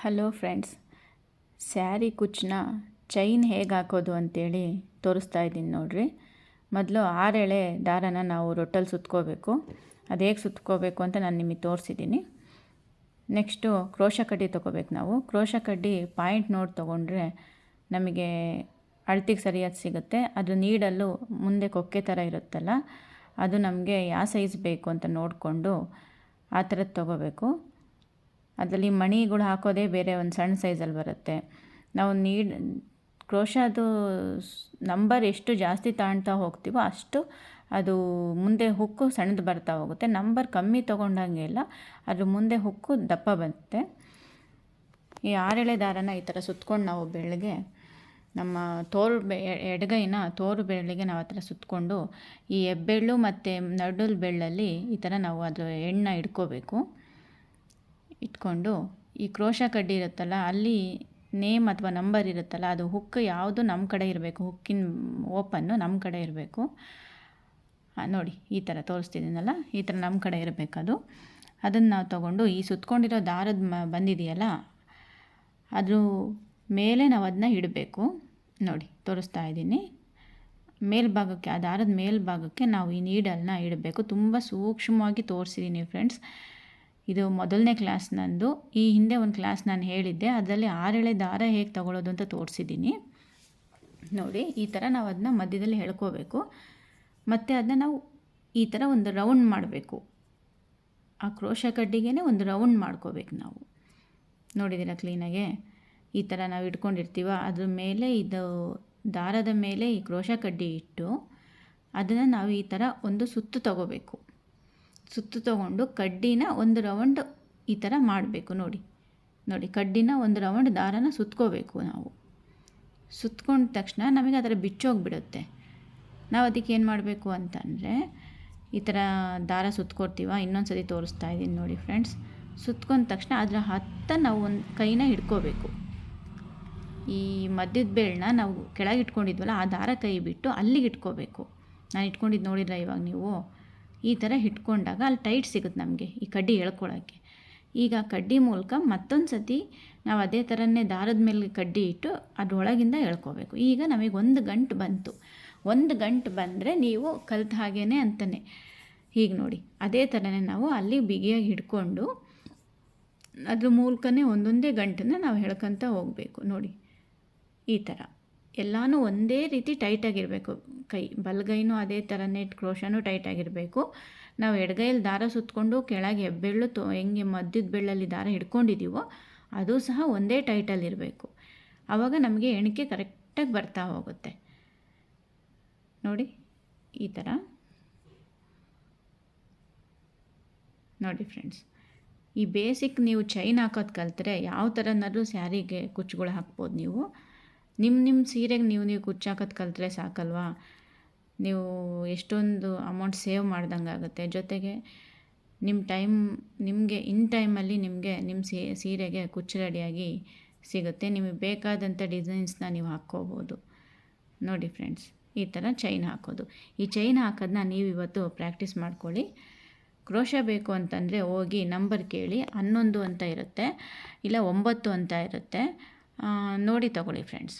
Hello friends, sari ಕುಚ್ಚನ್ನ chain ಹೇಗೆ ಹಾಕೋದು ಅಂತೇಳಿ ತೋರಿಸ್ತಾ ಇದ್ದೀನಿ ನೋಡಿರಿ. ಮೊದಲು ಆರೆಳೆ ದಾರನ ನಾವು ರೊಟ್ಟಲ್ಲಿ ಸುತ್ಕೋಬೇಕು. ಅದು ಹೇಗೆ ಸುತ್ಕೋಬೇಕು ಅಂತ ನಾನು ನಿಮಗೆ ತೋರಿಸಿದ್ದೀನಿ ನೆಕ್ಸ್ಟು ಕ್ರೋಶ ಕಡ್ಡಿ ತೊಗೋಬೇಕು ನಾವು. ಕ್ರೋಶ ಕಡ್ಡಿ ಪಾಯಿಂಟ್ ನೋಡಿ ತೊಗೊಂಡ್ರೆ ನಮಗೆ ಅಳ್ತಿಗೆ ಸರಿಯಾದ ಸಿಗುತ್ತೆ. ಅದು ನೀಡಲ್ಲೂ ಮುಂದೆ ಕೊಕ್ಕೆ ಥರ ಇರುತ್ತಲ್ಲ, ಅದು ನಮಗೆ ಯಾವ ಸೈಜ್ ಬೇಕು ಅಂತ ನೋಡಿಕೊಂಡು ಆ ಥರದ್ದು ತೊಗೋಬೇಕು. ಅದರಲ್ಲಿ ಮಣಿಗಳು ಹಾಕೋದೇ ಬೇರೆ ಒಂದು ಸಣ್ಣ ಸೈಜಲ್ಲಿ ಬರುತ್ತೆ. ನಾವು ನೀಡ್ ಕ್ರೋಶಾದು ನಂಬರ್ ಎಷ್ಟು ಜಾಸ್ತಿ ತಾಣ್ತಾ ಹೋಗ್ತೀವೋ ಅಷ್ಟು ಅದು ಮುಂದೆ ಹುಕ್ಕು ಸಣ್ಣದು ಬರ್ತಾ ಹೋಗುತ್ತೆ. ನಂಬರ್ ಕಮ್ಮಿ ತೊಗೊಂಡಂಗೆ ಇಲ್ಲ, ಅದ್ರ ಮುಂದೆ ಹುಕ್ಕು ದಪ್ಪ ಬರುತ್ತೆ. ಈ ಆರೆಳೆ ದಾರನ ಈ ಥರ ಸುತ್ಕೊಂಡು ನಾವು ಬೆಳಗ್ಗೆ ನಮ್ಮ ತೋರು ಬೆ ಎಡಗೈನ ತೋರು ಬೆರಳಿಗೆ ನಾವು ಆ ಥರ ಸುತ್ತಕೊಂಡು ಈ ಹೆಬ್ಬೆಳ್ಳು ಮತ್ತು ನಡುಲ್ ಬೆಳ್ಳಲ್ಲಿ ಈ ಥರ ನಾವು ಅದು ಎಣ್ಣೆ ಇಟ್ಕೋಬೇಕು ಇಟ್ಕೊಂಡು ಈ ಕ್ರೋಶ ಕಡ್ಡಿ ಇರುತ್ತಲ್ಲ, ಅಲ್ಲಿ ನೇಮ್ ಅಥವಾ ನಂಬರ್ ಇರುತ್ತಲ್ಲ, ಅದು ಹುಕ್ ಯಾವುದು ನಮ್ಮ ಕಡೆ ಇರಬೇಕು ಹುಕ್ಕಿನ ಓಪನ್ನು ನಮ್ಮ ಕಡೆ ಇರಬೇಕು. ನೋಡಿ, ಈ ಥರ ತೋರಿಸ್ತಿದ್ದೀನಲ್ಲ, ಈ ಥರ ನಮ್ಮ ಕಡೆ ಇರಬೇಕದು. ಅದನ್ನು ನಾವು ತಗೊಂಡು ಈ ಸುತ್ಕೊಂಡಿರೋ ದಾರದ ಮ, ಬಂದಿದೆಯಲ್ಲ ಅದ್ರ ಮೇಲೆ ನಾವು ಅದನ್ನ ಇಡಬೇಕು. ನೋಡಿ, ತೋರಿಸ್ತಾ ಇದ್ದೀನಿ. ಮೇಲ್ಭಾಗಕ್ಕೆ, ಆ ದಾರದ ಮೇಲ್ಭಾಗಕ್ಕೆ ನಾವು ಈ ನೀಡಲ್ನ ಇಡಬೇಕು. ತುಂಬ ಸೂಕ್ಷ್ಮವಾಗಿ ತೋರಿಸಿದ್ದೀನಿ ಫ್ರೆಂಡ್ಸ್ ಇದು ಮೊದಲನೇ ಕ್ಲಾಸ್ ನಂದು. ಈ ಹಿಂದೆ ಒಂದು ಕ್ಲಾಸ್ ನಾನು ಹೇಳಿದ್ದೆ. ಅದರಲ್ಲಿ ಆರೆಳೆ ದಾರ ಹೇಗೆ ತಗೊಳ್ಳೋದು ಅಂತ ತೋರಿಸಿದ್ದೀನಿ ನೋಡಿ, ಈ ಥರ ನಾವು ಅದನ್ನ ಮಧ್ಯದಲ್ಲಿ ಹೇಳ್ಕೋಬೇಕು. ಮತ್ತು ಅದನ್ನ ನಾವು ಈ ಥರ ಒಂದು ರೌಂಡ್ ಮಾಡಬೇಕು. ಆ ಕ್ರೋಶ ಕಡ್ಡಿಗೆ ಒಂದು ರೌಂಡ್ ಮಾಡ್ಕೋಬೇಕು ನಾವು. ನೋಡಿದ್ದೀರಾ ಕ್ಲೀನಾಗೆ ಈ ಥರ ನಾವು ಇಟ್ಕೊಂಡಿರ್ತೀವ. ಅದ್ರ ಮೇಲೆ ಇದು ದಾರದ ಮೇಲೆ ಈ ಕ್ರೋಶ ಕಡ್ಡಿ ಇಟ್ಟು, ಅದನ್ನು ನಾವು ಈ ಥರ ಒಂದು ಸುತ್ತು ತಗೋಬೇಕು. ಸುತ್ತು ತಗೊಂಡು ಕಡ್ಡಿನ ಒಂದು ರೌಂಡ್ ಈ ಥರ ಮಾಡಬೇಕು ನೋಡಿ. ನೋಡಿ, ಕಡ್ಡಿನ ಒಂದು ರೌಂಡ್ ದಾರನ ಸುತ್ಕೋಬೇಕು ನಾವು. ಸುತ್ಕೊಂಡ ತಕ್ಷಣ ನಮಗೆ ಅದರ ಬಿಚ್ಚೋಗಿಬಿಡುತ್ತೆ ನಾವು ಅದಕ್ಕೆ ಏನು ಮಾಡಬೇಕು ಅಂತಂದರೆ ಈ ಥರ ದಾರ ಸುತ್ಕೊಡ್ತೀವ ಇನ್ನೊಂದು ಸತಿ ತೋರಿಸ್ತಾ ಇದ್ದೀನಿ ನೋಡಿ ಫ್ರೆಂಡ್ಸ್. ಸುತ್ಕೊಂಡ ತಕ್ಷಣ ಅದರ ಹತ್ತ ನಾವು ಒಂದು ಕೈನ ಹಿಡ್ಕೋಬೇಕು. ಈ ಮಧ್ಯದ ಬೇಳನ್ನ ನಾವು ಕೆಳಗೆ ಇಟ್ಕೊಂಡಿದ್ವಲ್ಲ, ಆ ದಾರ ಕೈ ಬಿಟ್ಟು ಅಲ್ಲಿಗೆ ಇಟ್ಕೋಬೇಕು. ನಾನು ಇಟ್ಕೊಂಡಿದ್ದು ನೋಡಿದ್ರೆ ಇವಾಗ ನೀವು? ಈ ಥರ ಹಿಡ್ಕೊಂಡಾಗ ಅಲ್ಲಿ ಟೈಟ್ ಸಿಗುತ್ತೆ ನಮಗೆ ಈ ಕಡ್ಡಿ ಎಳ್ಕೊಳ್ಳೋಕ್ಕೆ ಈಗ ಕಡ್ಡಿ ಮೂಲಕ ಮತ್ತೊಂದು ಸತಿ ನಾವು ಅದೇ ಥರನೇ ದಾರದ ಮೇಲೆ ಕಡ್ಡಿ ಇಟ್ಟು ಅದರೊಳಗಿಂದ ಎಳ್ಕೋಬೇಕು. ಈಗ ನಮಗೆ ಒಂದು ಗಂಟು ಬಂತು. ಒಂದು ಗಂಟು ಬಂದರೆ ನೀವು ಕಲ್ತ ಹಾಗೇ ಅಂತಲೇ ಹೀಗೆ ನೋಡಿ, ಅದೇ ಥರನೇ ನಾವು ಅಲ್ಲಿ ಬಿಗಿಯಾಗಿ ಹಿಡ್ಕೊಂಡು ಅದ್ರ ಮೂಲಕನೇ ಒಂದೊಂದೇ ಗಂಟನ್ನು ನಾವು ಹೇಳ್ಕೊತ ಹೋಗಬೇಕು. ನೋಡಿ, ಈ ಥರ. ಎಲ್ಲನೂ ಒಂದೇ ರೀತಿ ಟೈಟಾಗಿರಬೇಕು ಕೈ ಬಲಗೈನೂ ಅದೇ ಥರನೇ ಕ್ರೋಶನೂ ಟೈಟಾಗಿರಬೇಕು ನಾವು ಎಡಗೈಯಲ್ಲಿ ದಾರ ಸುತ್ತಕೊಂಡು ಕೆಳಗೆ ಹೆಬ್ಬೆಳ್ಳು ತೊ, ಹೆಂಗೆ ಮಧ್ಯದ ಬೆಳ್ಳಲ್ಲಿ ದಾರ ಹಿಡ್ಕೊಂಡಿದ್ದೀವೋ ಅದು ಸಹ ಒಂದೇ ಟೈಟಲ್ಲಿರಬೇಕು ಆವಾಗ ನಮಗೆ ಎಣಿಕೆ ಕರೆಕ್ಟಾಗಿ ಬರ್ತಾ ಹೋಗುತ್ತೆ. ನೋಡಿ, ಈ ಥರ ನೋಡಿ ಫ್ರೆಂಡ್ಸ್ ಈ ಬೇಸಿಕ್ ನೀವು ಚೈನ್ ಹಾಕೋದು ಕಲ್ತರೆ ಯಾವ ಥರನಾದ್ರೂ ಸ್ಯಾರಿಗೆ ಕುಚ್ಚುಗಳು ಹಾಕ್ಬೋದು ನೀವು. ನಿಮ್ಮ ನಿಮ್ಮ ಸೀರೆಗೆ ನೀವು ನೀವು ಕುಚ್ಚಾಕೋದು ಕಲಿತ್ರೆ ಸಾಕಲ್ವಾ? ನೀವು ಎಷ್ಟೊಂದು ಅಮೌಂಟ್ ಸೇವ್ ಮಾಡ್ದಂಗೆ ಆಗುತ್ತೆ. ಜೊತೆಗೆ ನಿಮ್ಮ ಟೈಮ್ ನಿಮಗೆ ಇನ್ ಟೈಮಲ್ಲಿ ನಿಮಗೆ ನಿಮ್ಮ ಸೀರೆಗೆ ಕುಚ್ಚು ರೆಡಿಯಾಗಿ ಸಿಗುತ್ತೆ. ನಿಮಗೆ ಬೇಕಾದಂಥ ಡಿಸೈನ್ಸ್ನ ನೀವು ಹಾಕ್ಕೋಬೋದು. ನೋಡಿ ಫ್ರೆಂಡ್ಸ್ ಈ ಥರ ಚೈನ್ ಹಾಕೋದು. ಈ ಚೈನ್ ಹಾಕೋದನ್ನ ನೀವು ಇವತ್ತು ಪ್ರಾಕ್ಟೀಸ್ ಮಾಡ್ಕೊಳ್ಳಿ. ಕ್ರೋಶ ಬೇಕು ಅಂತಂದರೆ ಹೋಗಿ ನಂಬರ್ ಕೇಳಿ. ಹನ್ನೊಂದು ಅಂತ ಇರುತ್ತೆ. ಇಲ್ಲ ಒಂಬತ್ತು ಅಂತ ಇರುತ್ತೆ. ನೋಡಿ ತಗೊಳ್ಳಿ ಫ್ರೆಂಡ್ಸ್